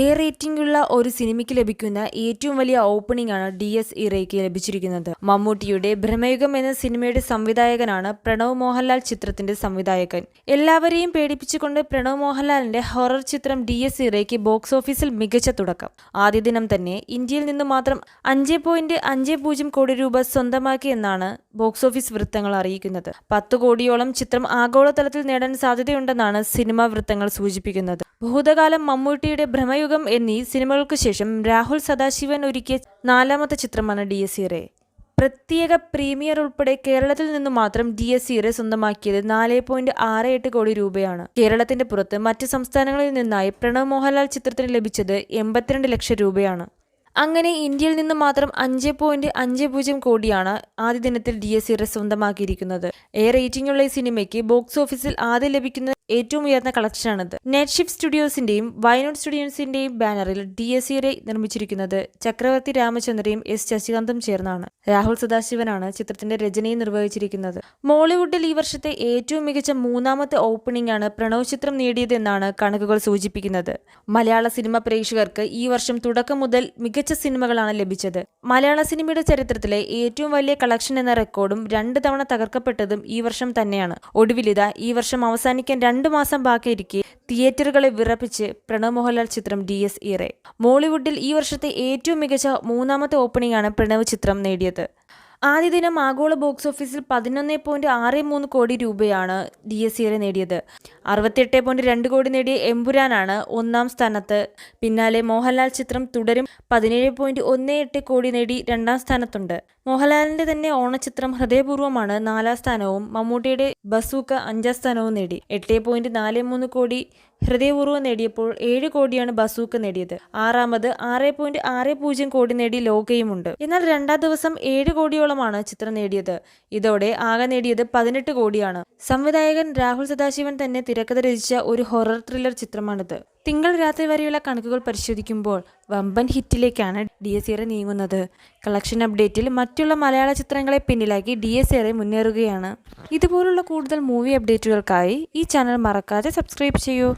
A rating ഉള്ള ഒരു സിനിമയ്ക്ക് ലഭിക്കുന്ന ഏറ്റവും വലിയ ഓപ്പണിംഗ് ആണ് ഡി എസ് ഇറയ്ക്ക് ലഭിച്ചിരിക്കുന്നത്. മമ്മൂട്ടിയുടെ ഭ്രമയുഗം എന്ന സിനിമയുടെ സംവിധായകനാണ് പ്രണവ് മോഹൻലാൽ ചിത്രത്തിന്റെ സംവിധായകൻ. എല്ലാവരെയും പേടിപ്പിച്ചുകൊണ്ട് പ്രണവ് മോഹൻലാലിന്റെ ഹൊറർ ചിത്രം ഡി എസ് ഇറയ്ക്ക് ബോക്സ് ഓഫീസിൽ മികച്ച തുടക്കം. ആദ്യ ദിനം തന്നെ ഇന്ത്യയിൽ നിന്ന് മാത്രം അഞ്ച് പോയിന്റ് അഞ്ച് പൂജ്യം കോടി രൂപ സ്വന്തമാക്കി എന്നാണ് ബോക്സ് ഓഫീസ് വൃത്തങ്ങൾ അറിയിക്കുന്നത്. പത്ത് കോടിയോളം ചിത്രം ആഗോളതലത്തിൽ നേടാൻ സാധ്യതയുണ്ടെന്നാണ് സിനിമാ വൃത്തങ്ങൾ സൂചിപ്പിക്കുന്നത്. ഭൂതകാലം മമ്മൂട്ടിയുടെ ഭ്രമയുഗം എന്നീ സിനിമകൾക്കു ശേഷം രാഹുൽ സദാശിവൻ ഒരുക്കിയ നാലാമത്തെ ചിത്രമാണ് ഡി എസ് ഇറെ പ്രത്യേക പ്രീമിയർ ഉൾപ്പെടെ കേരളത്തിൽ നിന്ന് മാത്രം ഡി എസ് ഇറെ സ്വന്തമാക്കിയത് നാല് പോയിന്റ് ആറ് എട്ട് കോടി രൂപയാണ്. കേരളത്തിന്റെ പുറത്ത് മറ്റ് സംസ്ഥാനങ്ങളിൽ നിന്നായി പ്രണവ് മോഹൻലാൽ ചിത്രത്തിന് ലഭിച്ചത് എൺപത്തിരണ്ട് ലക്ഷം രൂപയാണ്. അങ്ങനെ ഇന്ത്യയിൽ നിന്ന് മാത്രം അഞ്ച് പോയിന്റ് അഞ്ച് പൂജ്യം കോടിയാണ് ആദ്യ ദിനത്തിൽ ഡി എസ് ഇറെ സ്വന്തമാക്കിയിരിക്കുന്നത്. എ റേറ്റിംഗുള്ള ഈ സിനിമയ്ക്ക് ബോക്സ് ഓഫീസിൽ ആദ്യം ലഭിക്കുന്ന ഏറ്റവും ഉയർന്ന കളക്ഷനാണിത്. നെറ്റ് ഷിഫ്റ്റ് സ്റ്റുഡിയോസിന്റെയും വയനോട് സ്റ്റുഡിയോസിന്റെയും ബാനറിൽ ഡി എസ് ഇറെ നിർമ്മിച്ചിരിക്കുന്നത് ചക്രവർത്തി രാമചന്ദ്രയും എസ് ശശികാന്തും ചേർന്നാണ്. രാഹുൽ സദാശിവനാണ് ചിത്രത്തിന്റെ രചനയും നിർവഹിച്ചിരിക്കുന്നത്. മോളിവുഡിൽ ഈ വർഷത്തെ ഏറ്റവും മികച്ച മൂന്നാമത്തെ ഓപ്പണിംഗ് ആണ് പ്രണവ് ചിത്രം നേടിയതെന്നാണ് കണക്കുകൾ സൂചിപ്പിക്കുന്നത്. മലയാള സിനിമ പ്രേക്ഷകർക്ക് ഈ വർഷം തുടക്കം മുതൽ മികച്ച സിനിമകളാണ് ലഭിച്ചത്. മലയാള സിനിമയുടെ ചരിത്രത്തിലെ ഏറ്റവും വലിയ കളക്ഷൻ എന്ന റെക്കോർഡും രണ്ട് തവണ തകർക്കപ്പെട്ടതും ഈ വർഷം തന്നെയാണ്. ഒടുവിലിത ഈ വർഷം അവസാനിക്കാൻ രണ്ടു മാസം ബാക്കിയിരിക്കെ തിയേറ്ററുകളെ വിറപ്പിച്ച് പ്രണവ് മോഹൻലാൽ ചിത്രം ഡി എസ് ഇറെ മോളിവുഡിൽ ഈ വർഷത്തെ ഏറ്റവും മികച്ച മൂന്നാമത്തെ ഓപ്പണിംഗ് ആണ് പ്രണവ് ചിത്രം നേടിയത്. ആദ്യ ദിനം ആഗോള ബോക്സ് ഓഫീസിൽ പതിനൊന്ന് പോയിന്റ് ആറ് മൂന്ന് കോടി രൂപയാണ് ഡി എസ് സിയെ നേടിയത്. അറുപത്തിയെട്ട് പോയിന്റ് രണ്ട് കോടി നേടിയ എമ്പുരാനാണ് ഒന്നാം സ്ഥാനത്ത്. പിന്നാലെ മോഹൻലാൽ ചിത്രം തുടരും പതിനേഴ് പോയിന്റ് ഒന്ന് എട്ട് കോടി നേടി രണ്ടാം സ്ഥാനത്തുണ്ട്. മോഹൻലാലിന്റെ തന്നെ ഓണച്ചിത്രം ഹൃദയപൂർവമാണ് നാലാം സ്ഥാനവും മമ്മൂട്ടിയുടെ ബസൂക്ക അഞ്ചാം സ്ഥാനവും നേടി. എട്ട് പോയിന്റ് നാല് മൂന്ന് കോടി ഹൃദയപൂർവം നേടിയപ്പോൾ ഏഴ് കോടിയാണ് ബസൂക്ക് നേടിയത്. ആറാമത് ആറ് പോയിന്റ് ആറ് പൂജ്യം കോടി നേടി ലോകയുമുണ്ട്. എന്നാൽ രണ്ടാം ദിവസം ഏഴ് കോടിയോളമാണ് ചിത്രം നേടിയത്. ഇതോടെ ആകെ നേടിയത് പതിനെട്ട് കോടിയാണ്. സംവിധായകൻ രാഹുൽ സദാശിവൻ തന്നെ തിരക്കഥ രചിച്ച ഒരു ഹൊറർ ത്രില്ലർ ചിത്രമാണിത്. തിങ്കൾ രാത്രി വരെയുള്ള കണക്കുകൾ പരിശോധിക്കുമ്പോൾ വമ്പൻ ഹിറ്റിലേക്കാണ് ഡി എസ് ഏറെ നീങ്ങുന്നത്. കളക്ഷൻ അപ്ഡേറ്റിൽ മറ്റുള്ള മലയാള ചിത്രങ്ങളെ പിന്നിലാക്കി ഡി എസ് ഏറെ മുന്നേറുകയാണ്. ഇതുപോലുള്ള കൂടുതൽ മൂവി അപ്ഡേറ്റുകൾക്കായി ഈ ചാനൽ മറക്കാതെ സബ്സ്ക്രൈബ് ചെയ്യൂ.